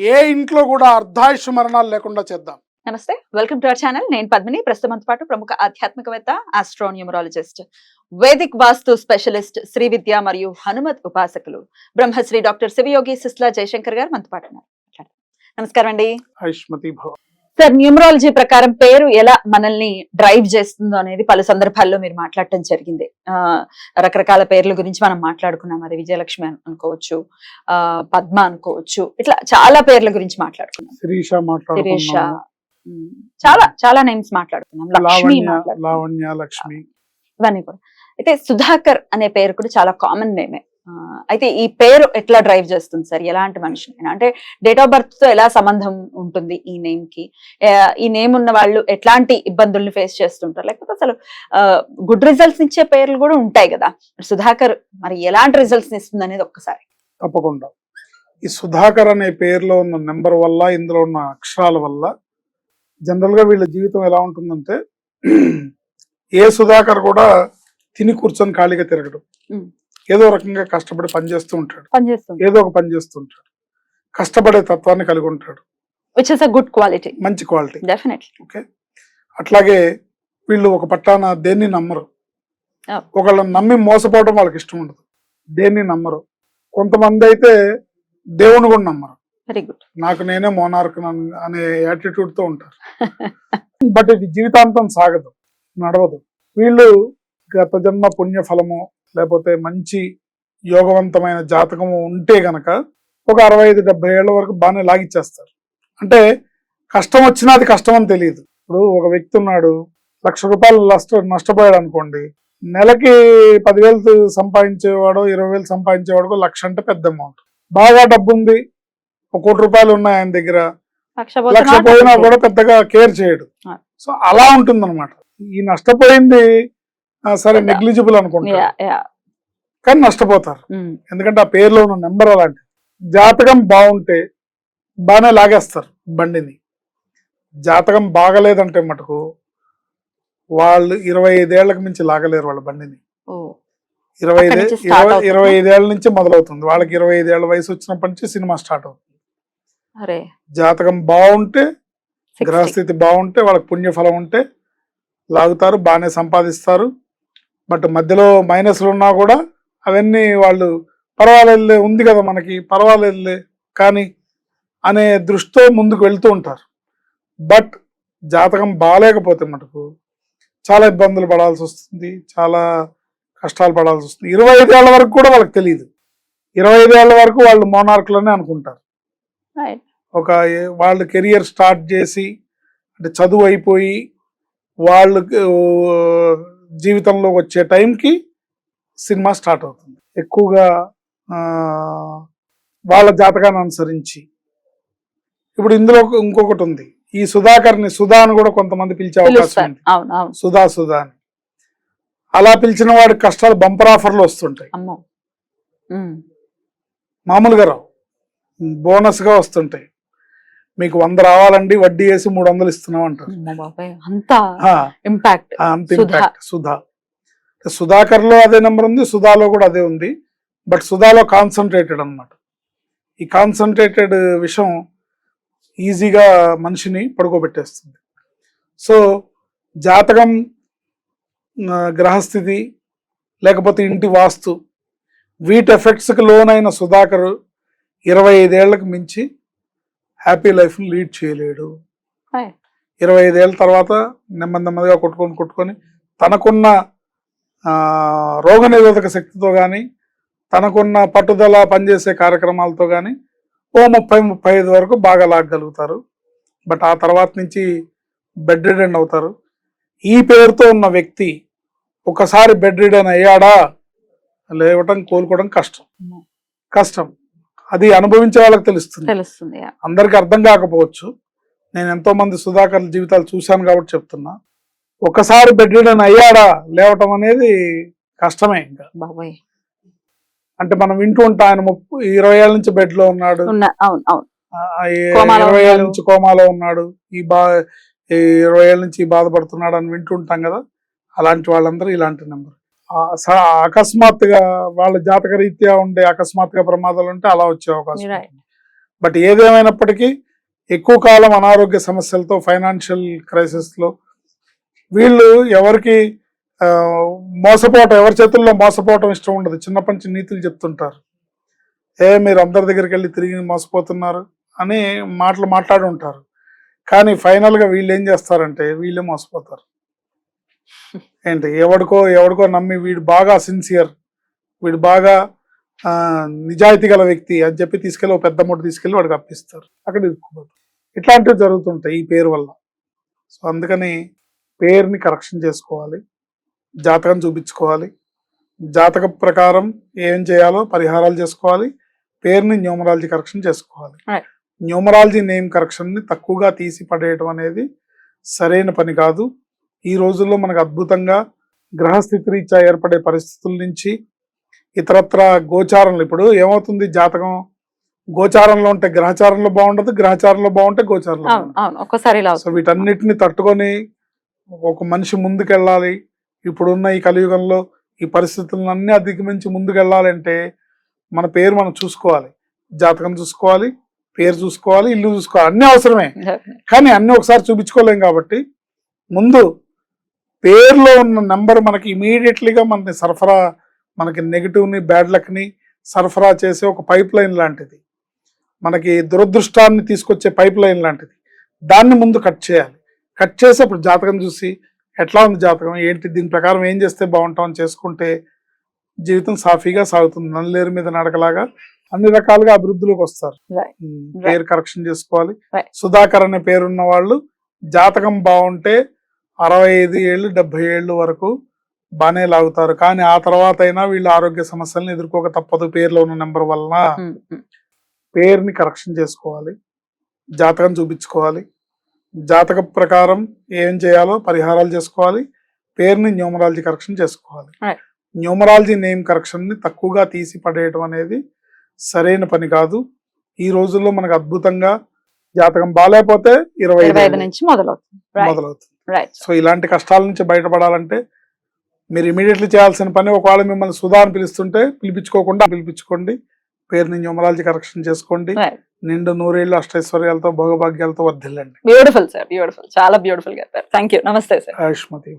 ఏ ఇంట్లో కూడా అర్ధాయుష్ మరణాలు లేకుండా చేద్దాం. నమస్తే వెల్కమ్ టు అవర్ ఛానల్ నేను పద్మిని ప్రస్తుతంతో పాటు ప్రముఖ ఆధ్యాత్మికవేత్త astronumerologist Vedic vastu specialist Shri Vidya మరియు హనుమత్ ఉపాసకులు బ్రహ్మశ్రీ డాక్టర్ శివయోగి సిస్లా జయశంకర్ గారు మనతో పాటు ఉన్నారు. నమస్కారం అండి. సార్ న్యూమరాలజీ ప్రకారం పేరు ఎలా మనల్ని డ్రైవ్ చేస్తుందో అనేది పలు సందర్భాల్లో మీరు మాట్లాడటం జరిగింది. ఆ రకరకాల పేర్ల గురించి మనం మాట్లాడుకున్నాం. అది విజయలక్ష్మి అను- అనుకోవచ్చు ఆ పద్మ అనుకోవచ్చు ఇట్లా చాలా పేర్ల గురించి మాట్లాడుకున్నాం. శిరీష శిరీష చాలా చాలా నేమ్స్ మాట్లాడుకున్నాం. లక్ష్మి లావణ్య లక్ష్మి. ఇవన్నీ కూడా. అయితే సుధాకర్ అనే పేరు కూడా చాలా కామన్ నేమే. అయితే ఈ పేరు ఎట్లా డ్రైవ్ చేస్తుంది సార్? ఎలాంటి మనిషిని అంటే డేట్ ఆఫ్ బర్త్తో ఎలా సంబంధం ఉంటుంది ఈ నేమ్కి? ఈ నేమ్ ఉన్న వాళ్ళు ఎట్లాంటి ఇబ్బందుల్ని ఫేస్ చేస్తుంటారు? లేకపోతే అసలు గుడ్ రిజల్ట్స్ ఇచ్చే పేర్లు కూడా ఉంటాయి కదా? సుధాకర్ మరి ఎలాంటి రిజల్ట్స్ ఇస్తుంది అనేది ఒక్కసారి. తప్పకుండా. ఈ సుధాకర్ అనే పేరులో ఉన్న నెంబర్ వల్ల ఇందులో ఉన్న అక్షరాల వల్ల జనరల్గా వీళ్ళ జీవితం ఎలా ఉంటుందంటే ఏ సుధాకర్ కూడా తిని కూర్చొని ఖాళీగా తిరగడు. ఏదో రకంగా కష్టపడి పని చేస్తూ ఉంటాడు. ఏదో ఒక పని చేస్తూ ఉంటాడు. కష్టపడే తత్వాన్ని కలిగి ఉంటాడు. Which is a good quality మంచి క్వాలిటీ డెఫినెట్లీ ఓకే అట్లాగే వీళ్ళు ఒక పట్టాన దేన్ని నమ్మరు? Oh. ఒకళ్ళని నమ్మి మోసపోవడం వాళ్ళకి ఇష్టం ఉండదు. దేన్ని నమ్మరు? కొంతమంది అయితే దేవుని కూడా నమ్మరు. వెరీ గుడ్ నాకు నేనే మోనార్క్ అనే యాటిట్యూడ్తో ఉంటారు. బట్ ఇది జీవితాంతం సాగదు. నడవదు. వీళ్ళు గత జన్మ పుణ్య ఫలము లేకపోతే మంచి యోగవంతమైన జాతకము ఉంటే గనక ఒక అరవై ఐదు డెబ్బై ఏళ్ళ వరకు బాగానే లాగిచ్చేస్తారు. అంటే కష్టం వచ్చినా అది కష్టం అని తెలియదు. ఇప్పుడు ఒక వ్యక్తి ఉన్నాడు లక్ష రూపాయలు నష్ట నష్టపోయాడు అనుకోండి నెలకి పదివేలు సంపాదించేవాడు ఇరవై వేలు సంపాదించేవాడు లక్ష అంటే పెద్ద అమౌంట్ బాగా డబ్బు ఉంది ఒక కోటి రూపాయలు ఉన్నాయి ఆయన దగ్గర లక్ష పోయినా కూడా పెద్దగా కేర్ చేయడు. సో అలా ఉంటుంది అనమాట ఈ నష్టపోయింది సరే నెగ్లిజిబుల్ యా కానీ నష్టపోతారు. ఎందుకంటే ఆ పేరులో ఉన్న నెంబర్ అలాంటి జాతకం బాగుంటే బాగానే లాగేస్తారు బండిని. జాతకం బాగలేదంటే మటుకు వాళ్ళు ఇరవై ఐదేళ్ళకు మించి లాగలేరు వాళ్ళ బండిని. ఇరవై ఇరవై ఐదేళ్ళ నుంచి మొదలవుతుంది. వాళ్ళకి ఇరవై ఐదేళ్ళ వయసు వచ్చినప్పటి నుంచి సినిమా స్టార్ట్ అవుతుంది. జాతకం బాగుంటే 60. గ్రహస్థితి బాగుంటే వాళ్ళకి పుణ్యఫలం ఉంటే లాగుతారు బాగానే సంపాదిస్తారు. బట్ మధ్యలో మైనస్లు ఉన్నా కూడా అవన్నీ వాళ్ళు పర్వాలేదులే ఉంది కదా మనకి పర్వాలేదులే కానీ అనే దృష్టితో ముందుకు వెళ్తూ ఉంటారు. బట్ జాతకం బాగాలేకపోతే మటుకు చాలా ఇబ్బందులు పడాల్సి వస్తుంది చాలా కష్టాలు పడాల్సి వస్తుంది. ఇరవై ఐదేళ్ళ వరకు కూడా వాళ్ళకి తెలియదు ఇరవై ఐదేళ్ళ వరకు వాళ్ళు మోనార్కులనే అనుకుంటారు. ఒక వాళ్ళు కెరియర్ స్టార్ట్ చేసి అంటే చదువు అయిపోయి వాళ్ళు జీవితంలోకి వచ్చే టైంకి సినిమా స్టార్ట్ అవుతుంది. ఎక్కువగా వాళ్ళ జాతకాన్ని అనుసరించి. ఇప్పుడు ఇందులో ఇంకొకటి ఉంది. ఈ సుధాకర్ని సుధా అని కూడా కొంతమంది పిలిచే అవకాశం ఉంది సుధా సుధా అని. అలా పిలిచిన వాడి కష్టాలు బంపర్ ఆఫర్లు వస్తుంటాయి. మామూలుగా రావు. బోనస్గా వస్తుంటాయి. మీకు వంద రావాలండి వడ్డీ వేసి మూడు వందలు ఇస్తున్నాం అంటారు. ఇంపాక్ట్ అంత సుధా. ఇంపాక్ట్ సుధా. సుధాకర్లో అదే నెంబర్ ఉంది సుధాలో కూడా అదే ఉంది. బట్ సుధాలో కాన్సన్ట్రేటెడ్ అన్నమాట. ఈ కాన్సన్ట్రేటెడ్ విషయం ఈజీగా మనిషిని పడుకోబెట్టేస్తుంది. సో జాతకం గ్రహస్థితి లేకపోతే ఇంటి వాస్తు వీటి ఎఫెక్ట్స్కి లోనైన సుధాకర్ ఇరవై ఐదేళ్ళకు మించి హ్యాపీ లైఫ్ లీడ్ చేయలేడు. ఇరవై ఐదేళ్ళ తర్వాత నెమ్మది నెమ్మదిగా కొట్టుకొని కొట్టుకొని తనకున్న ఆ, రోగనిరోధక శక్తితో కానీ తనకున్న పట్టుదల పనిచేసే కార్యక్రమాలతో కానీ ఓ ముప్పై ముప్పై ఐదు వరకు బాగా లాగగలుగుతారు. బట్ ఆ తర్వాత నుంచి బెడ్ రిడెన్ అవుతారు. ఈ పేరుతో ఉన్న వ్యక్తి ఒకసారి బెడ్ రిడెన్ అయ్యాడా? లేవటం కోలుకోవడం కష్టం. కష్టం. అది అనుభవించే వాళ్ళకి తెలుస్తుంది. తెలుస్తుంది. అందరికి అర్థం కాకపోవచ్చు. నేను ఎంతో మంది సుధాకర్ జీవితాలు చూశాను కాబట్టి చెప్తున్నా. ఒకసారి బెడ్ రిడన్ అయ్యాడా లేవటం అనేది కష్టమే ఇంకా. బాబోయ్. అంటే మనం వింటూ ఉంటాం ఆయన ముప్పు ఇరవై ఏళ్ళ నుంచి బెడ్లో ఉన్నాడు ఇరవై ఏళ్ళ. నుంచి కోమాలో ఉన్నాడు. ఈ బా ఈ ఇరవై ఏళ్ళ నుంచి బాధపడుతున్నాడు అని వింటూ ఉంటాం కదా. అలాంటి వాళ్ళందరూ ఇలాంటి నెంబర్. అకస్మాత్తుగా వాళ్ళ జాతక రీత్యా ఉండే అకస్మాత్తుగా ప్రమాదాలు ఉంటే అలా వచ్చే అవకాశం. బట్ ఏదేమైనప్పటికీ ఎక్కువ కాలం అనారోగ్య సమస్యలతో ఫైనాన్షియల్ క్రైసిస్లో వీళ్ళు ఎవరికి మోసపోవటం ఎవరి చేతుల్లో మోసపోవటం ఇష్టం ఉండదు. చిన్నప్పటి నుంచి నీతులు చెప్తుంటారు. ఏ మీరు అందరి దగ్గరికి వెళ్ళి తిరిగి మోసపోతున్నారు అని మాటలు మాట్లాడి ఉంటారు కానీ final గా వీళ్ళు ఏం చేస్తారంటే వీళ్ళే మోసపోతారు. ఏంటి? ఎవడికో ఎవడికో నమ్మి వీడు బాగా సిన్సియర్ వీడు బాగా నిజాయితీ గల వ్యక్తి అని చెప్పి తీసుకెళ్ళి ఒక పెద్ద మూట తీసుకెళ్ళి వాడికి అప్పిస్తారు. అక్కడ ఇరుక్కుపోతారు. ఇట్లాంటివి జరుగుతుంటాయి ఈ పేరు వల్ల. సో అందుకని పేరుని కరెక్షన్ చేసుకోవాలి. జాతకం చూపించుకోవాలి. జాతక ప్రకారం ఏం చేయాలో పరిహారాలు చేసుకోవాలి. పేరుని న్యూమరాలజీ కరెక్షన్ చేసుకోవాలి. న్యూమరాలజీ నేమ్ కరెక్షన్ని తక్కువగా తీసి పడేయడం అనేది సరైన పని కాదు. ఈ రోజుల్లో మనకు అద్భుతంగా గ్రహస్థితి రీత్యా ఏర్పడే పరిస్థితుల నుంచి ఇతరత్ర గోచారంలో. ఇప్పుడు ఏమవుతుంది? జాతకం గోచారంలో ఉంటే గ్రహచారంలో బాగుండదు గ్రహచారంలో బాగుంటే గోచారంలో ఒక్కసారి సో. వీటన్నిటిని తట్టుకొని ఒక మనిషి ముందుకెళ్ళాలి. ఇప్పుడున్న ఈ కలియుగంలో ఈ పరిస్థితులను అన్ని అధిగమించి ముందుకెళ్ళాలంటే మన పేరు మనం చూసుకోవాలి. జాతకం చూసుకోవాలి పేరు చూసుకోవాలి ఇల్లు చూసుకోవాలి. అన్ని అవసరమే. కానీ అన్ని ఒకసారి చూపించుకోలేం కాబట్టి ముందు పేరులో ఉన్న నెంబర్ మనకి ఇమీడియట్లీగా మనకి సరఫరా మనకి నెగిటివ్ని బ్యాడ్ లక్ని సరఫరా చేసే ఒక పైప్ లైన్ లాంటిది. మనకి దురదృష్టాన్ని తీసుకొచ్చే పైప్ లైన్ లాంటిది. దాన్ని ముందు కట్ చేయాలి. కట్ చేసి అప్పుడు జాతకం చూసి ఎట్లా ఉంది జాతకం? ఏంటి? దీని ప్రకారం ఏం చేస్తే బాగుంటాం అని చేసుకుంటే జీవితం సాఫీగా సాగుతుంది. నల్లేరు మీద నడకలాగా అన్ని రకాలుగా అభివృద్ధిలోకి వస్తారు. పేరు కరెక్షన్ చేసుకోవాలి. సుధాకర్ అనే పేరున్న వాళ్ళు జాతకం బాగుంటే అరవై ఐదు ఏళ్ళు డెబ్బై ఏళ్ళు వరకు బాగానే లాగుతారు. కానీ ఆ తర్వాత అయినా వీళ్ళు ఆరోగ్య సమస్యలను ఎదుర్కోక తప్పదు పేర్లో ఉన్న నెంబర్ వలన. పేరుని కరెక్షన్ చేసుకోవాలి. జాతకం చూపించుకోవాలి. జాతక ప్రకారం ఏం చేయాలో పరిహారాలు చేసుకోవాలి. పేరుని న్యూమరాలజీ కరెక్షన్ చేసుకోవాలి. న్యూమరాలజీ నేమ్ కరెక్షన్ని తక్కువగా తీసి పడేయడం అనేది సరైన పని కాదు. ఈ రోజుల్లో మనకు అద్భుతంగా జాతకం బాగాలేకపోతే ఇరవై ఐదు నుంచి మొదలవుతుంది. మొదలవుతుంది. సో ఇలాంటి కష్టాల నుంచి బయటపడాలంటే మీరు ఇమీడియట్లీ చేయాల్సిన పని ఒకవేళ మిమ్మల్ని సుధా అని పిలుస్తుంటే పిలిపించుకోకుండా పిలిపించుకోండి. పేరుని న్యూమరాలజీ కరెక్షన్ చేసుకోండి. నిండు నూరేళ్ళు అష్టైశ్వర్యాలతో భోగభాగ్యాలతో వర్ధిల్లండి. బ్యూటిఫుల్ సార్ బ్యూటిఫుల్ చాలా బ్యూటిఫుల్గా థ్యాంక్ యూ నమస్తే సార్ ఆయుష్మతి.